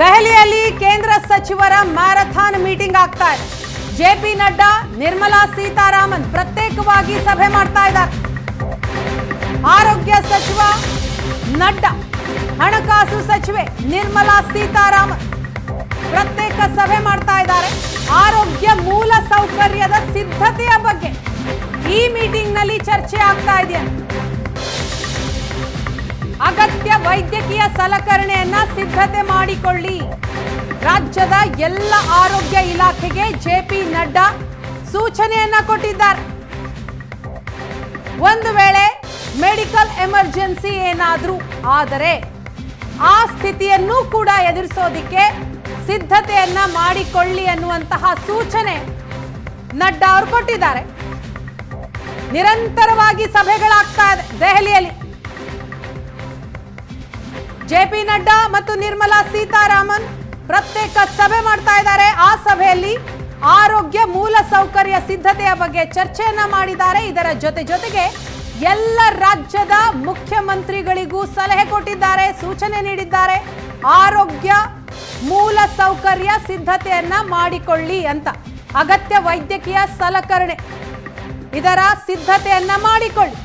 ದೆಹಲಿಯಲ್ಲಿ ಕೇಂದ್ರ ಸಚಿವರ ಮ್ಯಾರಥಾನ್ ಮೀಟಿಂಗ್ ಆಗ್ತಾ ಇದೆ. ಜೆ ಪಿ ನಡ್ಡಾ, ನಿರ್ಮಲಾ ಸೀತಾರಾಮನ್ ಪ್ರತ್ಯೇಕವಾಗಿ ಸಭೆ ಮಾಡ್ತಾ ಇದ್ದಾರೆ. ಆರೋಗ್ಯ ಸಚಿವ ನಡ್ಡಾ, ಹಣಕಾಸು ಸಚಿವೆ ನಿರ್ಮಲಾ ಸೀತಾರಾಮನ್ ಪ್ರತ್ಯೇಕ ಸಭೆ ಮಾಡ್ತಾ ಇದ್ದಾರೆ. ಆರೋಗ್ಯ ಮೂಲ ಸೌಕರ್ಯದ ಸಿದ್ಧತೆಯ ಬಗ್ಗೆ ಈ ಮೀಟಿಂಗ್ನಲ್ಲಿ ಚರ್ಚೆ ಆಗ್ತಾ ಇದೆಯಂತೆ. ಅಗತ್ಯ ವೈದ್ಯಕೀಯ ಸಲಕರಣೆಯನ್ನ ಸಿದ್ಧತೆ ಮಾಡಿಕೊಳ್ಳಿ. ರಾಜ್ಯದ ಎಲ್ಲ ಆರೋಗ್ಯ ಇಲಾಖೆಗೆ ಜೆಪಿ ನಡ್ಡಾ ಸೂಚನೆಯನ್ನ ಕೊಟ್ಟಿದ್ದಾರೆ. ಒಂದು ವೇಳೆ ಮೆಡಿಕಲ್ ಎಮರ್ಜೆನ್ಸಿ ಏನಾದರೂ ಆದರೆ ಆ ಸ್ಥಿತಿಯನ್ನು ಕೂಡ ಎದುರಿಸೋದಿಕ್ಕೆ ಸಿದ್ಧತೆಯನ್ನ ಮಾಡಿಕೊಳ್ಳಿ ಅನ್ನುವಂತಹ ಸೂಚನೆ ನಡ್ಡಾ ಅವರು ಕೊಟ್ಟಿದ್ದಾರೆ. ನಿರಂತರವಾಗಿ ಸಭೆಗಳಾಗ್ತಾ ಇದೆ ದೆಹಲಿಯಲ್ಲಿ. ಜೆ ಪಿ ನಡ್ಡಾ ಮತ್ತು ನಿರ್ಮಲಾ ಸೀತಾರಾಮನ್ ಪ್ರತ್ಯೇಕ ಸಭೆ ಮಾಡ್ತಾ ಇದ್ದಾರೆ. ಆ ಸಭೆಯಲ್ಲಿ ಆರೋಗ್ಯ ಮೂಲ ಸೌಕರ್ಯ ಸಿದ್ಧತೆಯ ಬಗ್ಗೆ ಚರ್ಚೆಯನ್ನ ಮಾಡಿದ್ದಾರೆ. ಇದರ ಜೊತೆ ಜೊತೆಗೆ ಎಲ್ಲ ರಾಜ್ಯದ ಮುಖ್ಯಮಂತ್ರಿಗಳಿಗೂ ಸಲಹೆ ಕೊಟ್ಟಿದ್ದಾರೆ, ಸೂಚನೆ ನೀಡಿದ್ದಾರೆ. ಆರೋಗ್ಯ ಮೂಲ ಸೌಕರ್ಯ ಸಿದ್ಧತೆಯನ್ನ ಮಾಡಿಕೊಳ್ಳಿ ಅಂತ. ಅಗತ್ಯ ವೈದ್ಯಕೀಯ ಸಲಕರಣೆ ಇದರ ಸಿದ್ಧತೆಯನ್ನ ಮಾಡಿಕೊಳ್ಳಿ.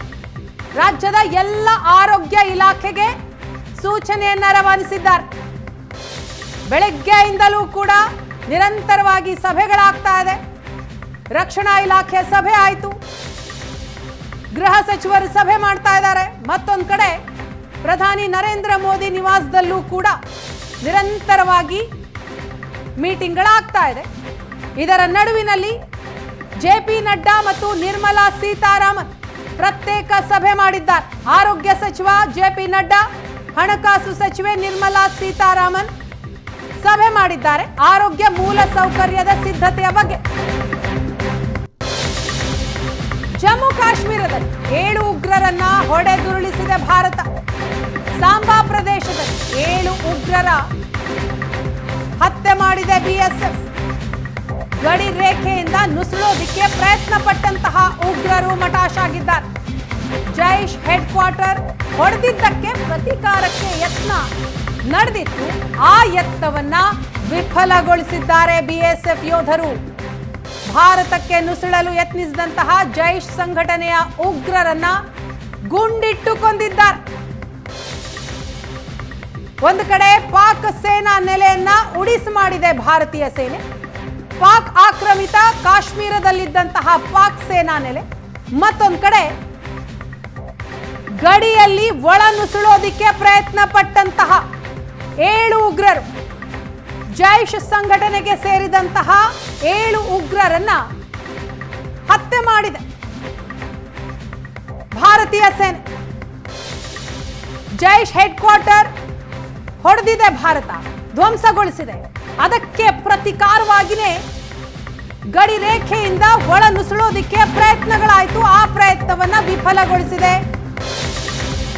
ರಾಜ್ಯದ ಎಲ್ಲ ಆರೋಗ್ಯ ಇಲಾಖೆಗೆ ಸೂಚನೆಯನ್ನ ರವಾನಿಸಿದ್ದಾರೆ. ಬೆಳಗ್ಗೆಯಿಂದಲೂ ಕೂಡ ನಿರಂತರವಾಗಿ ಸಭೆಗಳಾಗ್ತಾ ಇದೆ. ರಕ್ಷಣಾ ಇಲಾಖೆ ಸಭೆ ಆಯಿತು. ಗೃಹ ಸಚಿವರು ಸಭೆ ಮಾಡ್ತಾ ಇದ್ದಾರೆ. ಮತ್ತೊಂದು ಕಡೆ ಪ್ರಧಾನಿ ನರೇಂದ್ರ ಮೋದಿ ನಿವಾಸದಲ್ಲೂ ಕೂಡ ನಿರಂತರವಾಗಿ ಮೀಟಿಂಗ್ಗಳಾಗ್ತಾ ಇದೆ. ಇದರ ನಡುವಿನಲ್ಲಿ ಜೆ ಪಿ ನಡ್ಡಾ ಮತ್ತು ನಿರ್ಮಲಾ ಸೀತಾರಾಮನ್ ಪ್ರತ್ಯೇಕ ಸಭೆ ಮಾಡಿದ್ದಾರೆ. ಆರೋಗ್ಯ ಸಚಿವ ಜೆ ಪಿ ನಡ್ಡಾ ಹಣಕಾಸು ಸಚಿವೆ ನಿರ್ಮಲಾ ಸೀತಾರಾಮನ್ ಸಭೆ ಮಾಡಿದ್ದಾರೆ. ಆರೋಗ್ಯ ಮೂಲ ಸೌಕರ್ಯದ ಸಿದ್ಧತೆಯ ಬಗ್ಗೆ. ಜಮ್ಮು ಕಾಶ್ಮೀರದಲ್ಲಿ ಏಳು ಉಗ್ರರನ್ನ ಹೊಡೆದುರುಳಿಸಿದೆ ಭಾರತ. ಸಾಂಬಾ ಪ್ರದೇಶದಲ್ಲಿ ಏಳು ಉಗ್ರರ ಹತ್ಯೆ ಮಾಡಿದೆ ಬಿಎಸ್ಎಫ್. ಗಡಿ ರೇಖೆಯಿಂದ ನುಸುಳೋದಿಕ್ಕೆ ಪ್ರಯತ್ನ ಪಟ್ಟಂತಹ ಉಗ್ರರು ಮಟಾಶಾಗಿದ್ದಾರೆ. ಜೈಶ್ ಹೆಡ್ ಕ್ವಾರ್ಟರ್ ಹೊಡೆದಿದ್ದಕ್ಕೆ ಪ್ರತೀಕಾರಕ್ಕೆ ಯತ್ನ ನಡೆದಿತ್ತು ಆ ಯತ್ನವನ್ನ ವಿಫಲಗೊಳಿಸಿದ್ದಾರೆ ಬಿಎಸ್ಎಫ್ ಯೋಧರು. ಭಾರತಕ್ಕೆ ನುಸುಳಲು ಯತ್ನಿಸಿದಂತಹ ಜೈಶ್ ಸಂಘಟನೆಯ ಉಗ್ರರನ್ನ ಗುಂಡಿಟ್ಟು ಕೊಂದಿದ್ದಾರೆ ಒಂದು ಕಡೆ ಪಾಕ್ ಸೇನಾ ನೆಲೆಯನ್ನ ಉಡಿಸು ಮಾಡಿದೆ ಭಾರತೀಯ ಸೇನೆ. ಪಾಕ್ ಆಕ್ರಮಿತ ಕಾಶ್ಮೀರದಲ್ಲಿದ್ದಂತಹ ಪಾಕ್ ಸೇನಾ ನೆಲೆ. ಮತ್ತೊಂದು ಕಡೆ ಗಡಿಯಲ್ಲಿ ಒಳ ನುಸುಳೋದಿಕ್ಕೆ ಪ್ರಯತ್ನ ಪಟ್ಟಂತಹ ಏಳು ಉಗ್ರರು, ಜೈಷ್ ಸಂಘಟನೆಗೆ ಸೇರಿದಂತಹ ಏಳು ಉಗ್ರರನ್ನ ಹತ್ಯೆ ಮಾಡಿದೆ. ಭಾರತೀಯ ಸೇನೆ, ಜೈಷ್ ಹೆಡ್ ಕ್ವಾರ್ಟರ್ ಹೊಡೆದಿದೆ ಭಾರತ, ಧ್ವಂಸಗೊಳಿಸಿದೆ. ಅದಕ್ಕೆ ಪ್ರತಿಕಾರವಾಗಿನೇ ಗಡಿ ರೇಖೆಯಿಂದ ಒಳ ನುಸುಳೋದಿಕ್ಕೆ ಪ್ರಯತ್ನಗಳಾಯಿತು. ಆ ಪ್ರಯತ್ನವನ್ನ ವಿಫಲಗೊಳಿಸಿದೆ.